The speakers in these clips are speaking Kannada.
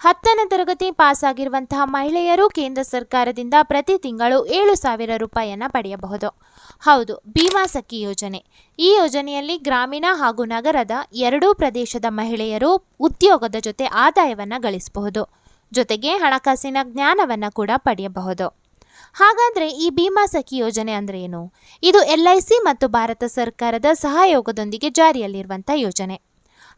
ಹತ್ತನೇ ತರಗತಿ ಪಾಸ್ ಆಗಿರುವಂತಹ ಮಹಿಳೆಯರು ಕೇಂದ್ರ ಸರ್ಕಾರದಿಂದ ಪ್ರತಿ ತಿಂಗಳು ಏಳು ಸಾವಿರ ರೂಪಾಯಿಯನ್ನು ಪಡೆಯಬಹುದು. ಹೌದು, ಭೀಮಾ ಸಖಿ ಯೋಜನೆ. ಈ ಯೋಜನೆಯಲ್ಲಿ ಗ್ರಾಮೀಣ ಹಾಗೂ ನಗರದ ಎರಡೂ ಪ್ರದೇಶದ ಮಹಿಳೆಯರು ಉದ್ಯೋಗದ ಜೊತೆ ಆದಾಯವನ್ನು ಗಳಿಸಬಹುದು. ಜೊತೆಗೆ ಹಣಕಾಸಿನ ಜ್ಞಾನವನ್ನು ಕೂಡ ಪಡೆಯಬಹುದು. ಹಾಗಾದರೆ ಈ ಭೀಮಾ ಸಖಿ ಯೋಜನೆ ಅಂದರೆ ಏನು? ಇದು ಎಲ್ ಮತ್ತು ಭಾರತ ಸರ್ಕಾರದ ಸಹಯೋಗದೊಂದಿಗೆ ಜಾರಿಯಲ್ಲಿರುವಂಥ ಯೋಜನೆ.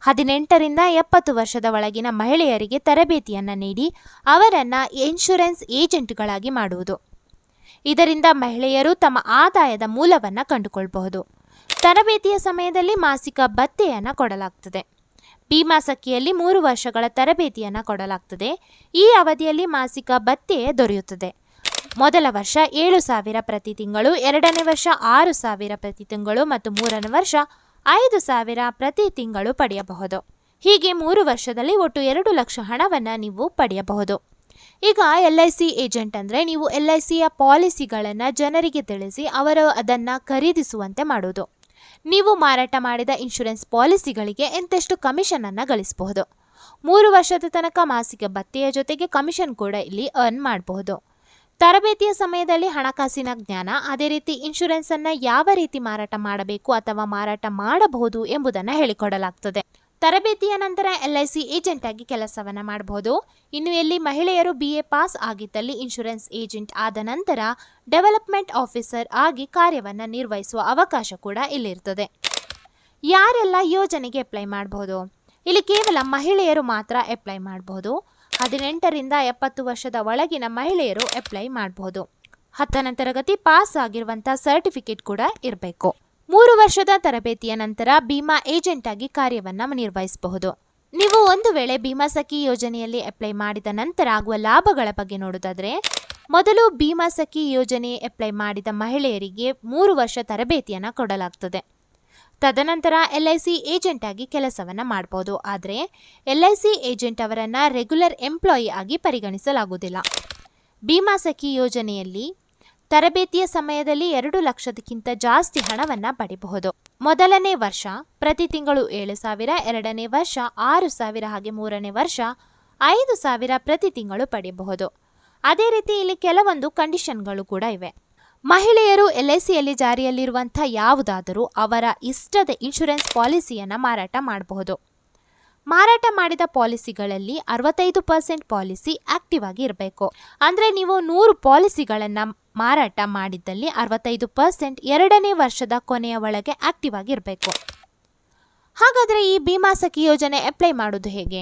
ಹದಿನೆಂಟರಿಂದ ಎಪ್ಪತ್ತು ವರ್ಷದ ಒಳಗಿನ ಮಹಿಳೆಯರಿಗೆ ತರಬೇತಿಯನ್ನು ನೀಡಿ ಅವರನ್ನು ಇನ್ಶೂರೆನ್ಸ್ ಏಜೆಂಟ್ಗಳಾಗಿ ಮಾಡುವುದು. ಇದರಿಂದ ಮಹಿಳೆಯರು ತಮ್ಮ ಆದಾಯದ ಮೂಲವನ್ನು ಕಂಡುಕೊಳ್ಬಹುದು. ತರಬೇತಿಯ ಸಮಯದಲ್ಲಿ ಮಾಸಿಕ ಭತ್ಯೆಯನ್ನು ಕೊಡಲಾಗ್ತದೆ. ಭೀಮಾ ಸಖಿಯಲ್ಲಿ ಮೂರು ವರ್ಷಗಳ ತರಬೇತಿಯನ್ನು ಕೊಡಲಾಗ್ತದೆ. ಈ ಅವಧಿಯಲ್ಲಿ ಮಾಸಿಕ ಭತ್ಯೆ ದೊರೆಯುತ್ತದೆ. ಮೊದಲ ವರ್ಷ ಏಳು ಸಾವಿರ ಪ್ರತಿ ತಿಂಗಳು, ಎರಡನೇ ವರ್ಷ ಆರು ಸಾವಿರ ಪ್ರತಿ ತಿಂಗಳು ಮತ್ತು ಮೂರನೇ ವರ್ಷ ಐದು ಸಾವಿರ ಪ್ರತಿ ತಿಂಗಳು ಪಡೆಯಬಹುದು. ಹೀಗೆ ಮೂರು ವರ್ಷದಲ್ಲಿ ಒಟ್ಟು ಎರಡು ಲಕ್ಷ ಹಣವನ್ನು ನೀವು ಪಡೆಯಬಹುದು. ಈಗ ಎಲ್ ಐ ಸಿ ಏಜೆಂಟ್ ಅಂದರೆ ನೀವು ಎಲ್ ಐ ಸಿಯ ಪಾಲಿಸಿಗಳನ್ನು ಜನರಿಗೆ ತಿಳಿಸಿ ಅವರು ಅದನ್ನು ಖರೀದಿಸುವಂತೆ ಮಾಡುವುದು. ನೀವು ಮಾರಾಟ ಮಾಡಿದ ಇನ್ಶೂರೆನ್ಸ್ ಪಾಲಿಸಿಗಳಿಗೆ ಎಂತೆಷ್ಟು ಕಮಿಷನನ್ನು ಗಳಿಸಬಹುದು. ಮೂರು ವರ್ಷದ ತನಕ ಮಾಸಿಕ ಭತ್ತೆಯ ಜೊತೆಗೆ ಕಮಿಷನ್ ಕೂಡ ಇಲ್ಲಿ ಅರ್ನ್ ಮಾಡಬಹುದು. ತರಬೇತಿಯ ಸಮಯದಲ್ಲಿ ಹಣಕಾಸಿನ ಜ್ಞಾನ, ಅದೇ ರೀತಿ ಇನ್ಶೂರೆನ್ಸ್ ಅನ್ನ ಯಾವ ರೀತಿ ಮಾರಾಟ ಮಾಡಬೇಕು ಅಥವಾ ಮಾರಾಟ ಮಾಡಬಹುದು ಎಂಬುದನ್ನು ಹೇಳಿಕೊಡಲಾಗ್ತದೆ. ತರಬೇತಿಯ ನಂತರ ಎಲ್ ಐ ಸಿ ಏಜೆಂಟ್ ಆಗಿ ಕೆಲಸವನ್ನ ಮಾಡಬಹುದು ಇನ್ನು ಎಲ್ಲಿ ಮಹಿಳೆಯರು ಬಿ ಎ ಪಾಸ್ ಆಗಿದ್ದಲ್ಲಿ ಇನ್ಶೂರೆನ್ಸ್ ಏಜೆಂಟ್ ಆದ ನಂತರ ಡೆವಲಪ್ಮೆಂಟ್ ಆಫೀಸರ್ ಆಗಿ ಕಾರ್ಯವನ್ನ ನಿರ್ವಹಿಸುವ ಅವಕಾಶ ಕೂಡ ಇಲ್ಲಿರ್ತದೆ. ಯಾರೆಲ್ಲ ಯೋಜನೆಗೆ ಅಪ್ಲೈ ಮಾಡಬಹುದು ಇಲ್ಲಿ ಕೇವಲ ಮಹಿಳೆಯರು ಮಾತ್ರ ಅಪ್ಲೈ ಮಾಡಬಹುದು ಹದಿನೆಂಟರಿಂದ ಎಪ್ಪತ್ತು ವರ್ಷದ ಒಳಗಿನ ಮಹಿಳೆಯರು ಅಪ್ಲೈ ಮಾಡಬಹುದು ಹತ್ತನೇ ತರಗತಿ ಪಾಸ್ ಆಗಿರುವಂಥ ಸರ್ಟಿಫಿಕೇಟ್ ಕೂಡ ಇರಬೇಕು. ಮೂರು ವರ್ಷದ ತರಬೇತಿಯ ನಂತರ ಬೀಮಾ ಏಜೆಂಟ್ ಆಗಿ ಕಾರ್ಯವನ್ನು ನಿರ್ವಹಿಸಬಹುದು. ನೀವು ಒಂದು ವೇಳೆ ಭೀಮಾ ಸಖಿ ಯೋಜನೆಯಲ್ಲಿ ಅಪ್ಲೈ ಮಾಡಿದ ನಂತರ ಆಗುವ ಲಾಭಗಳ ಬಗ್ಗೆ ನೋಡೋದಾದ್ರೆ, ಮೊದಲು ಭೀಮಾ ಸಖಿ ಯೋಜನೆ ಅಪ್ಲೈ ಮಾಡಿದ ಮಹಿಳೆಯರಿಗೆ ಮೂರು ವರ್ಷ ತರಬೇತಿಯನ್ನು ಕೊಡಲಾಗ್ತದೆ. ತದನಂತರ ಎಲ್ ಐ ಸಿ ಏಜೆಂಟ್ ಆಗಿ ಕೆಲಸವನ್ನು ಮಾಡ್ಬೋದು. ಆದರೆ ಎಲ್ ಐ ಸಿ ಏಜೆಂಟ್ ಅವರನ್ನು ರೆಗ್ಯುಲರ್ ಎಂಪ್ಲಾಯಿ ಆಗಿ ಪರಿಗಣಿಸಲಾಗುವುದಿಲ್ಲ. ಭೀಮಾ ಸಖಿ ಯೋಜನೆಯಲ್ಲಿ ತರಬೇತಿಯ ಸಮಯದಲ್ಲಿ ಎರಡು ಲಕ್ಷದಕ್ಕಿಂತ ಜಾಸ್ತಿ ಹಣವನ್ನು ಪಡೆಯಬಹುದು ಮೊದಲನೇ ವರ್ಷ ಪ್ರತಿ ತಿಂಗಳು ಏಳು ಸಾವಿರ, ಎರಡನೇ ವರ್ಷ ಆರು ಸಾವಿರ, ಹಾಗೆ ಮೂರನೇ ವರ್ಷ ಐದು ಸಾವಿರ ಪ್ರತಿ ತಿಂಗಳು ಪಡೆಯಬಹುದು ಅದೇ ರೀತಿ ಇಲ್ಲಿ ಕೆಲವೊಂದು ಕಂಡೀಷನ್ಗಳು ಕೂಡ ಇವೆ. ಮಹಿಳೆಯರು ಎಲ್ ಐ ಸಿಯಲ್ಲಿ ಜಾರಿಯಲ್ಲಿರುವಂಥ ಯಾವುದಾದರೂ ಅವರ ಇಷ್ಟದ ಇನ್ಶೂರೆನ್ಸ್ ಪಾಲಿಸಿಯನ್ನು ಮಾರಾಟ ಮಾಡಬಹುದು. ಮಾರಾಟ ಮಾಡಿದ ಪಾಲಿಸಿಗಳಲ್ಲಿ ಅರವತ್ತೈದು ಪರ್ಸೆಂಟ್ ಪಾಲಿಸಿ ಆಕ್ಟಿವ್ ಆಗಿ ಇರಬೇಕು. ಅಂದರೆ ನೀವು ನೂರು ಪಾಲಿಸಿಗಳನ್ನು ಮಾರಾಟ ಮಾಡಿದ್ದಲ್ಲಿ ಅರವತ್ತೈದು ಪರ್ಸೆಂಟ್ ಎರಡನೇ ವರ್ಷದ ಕೊನೆಯ ಒಳಗೆ ಆಕ್ಟಿವ್ ಆಗಿರಬೇಕು ಹಾಗಾದರೆ ಈ ಭೀಮಾ ಸಖಿ ಯೋಜನೆ ಅಪ್ಲೈ ಮಾಡೋದು ಹೇಗೆ?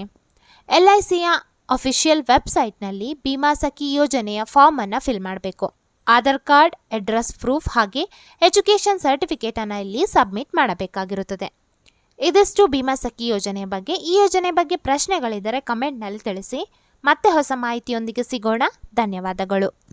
ಎಲ್ ಐ ಸಿಯ ಅಫಿಷಿಯಲ್ ವೆಬ್ಸೈಟ್ನಲ್ಲಿ ಭೀಮಾ ಸಖಿ ಯೋಜನೆಯ ಫಾರ್ಮನ್ನು ಫಿಲ್ ಮಾಡಬೇಕು. ಆಧಾರ್ ಕಾರ್ಡ್, ಅಡ್ರೆಸ್ ಪ್ರೂಫ್ ಹಾಗೆ ಎಜುಕೇಷನ್ ಸರ್ಟಿಫಿಕೇಟನ್ನು ಇಲ್ಲಿ ಸಬ್ಮಿಟ್ ಮಾಡಬೇಕಾಗಿರುತ್ತದೆ. ಇದಿಷ್ಟು ಭೀಮಾ ಸಖಿ ಯೋಜನೆಯ ಬಗ್ಗೆ. ಈ ಯೋಜನೆ ಬಗ್ಗೆ ಪ್ರಶ್ನೆಗಳಿದ್ದರೆ ಕಮೆಂಟ್ನಲ್ಲಿ ತಿಳಿಸಿ. ಮತ್ತೆ ಹೊಸ ಮಾಹಿತಿಯೊಂದಿಗೆ ಸಿಗೋಣ. ಧನ್ಯವಾದಗಳು.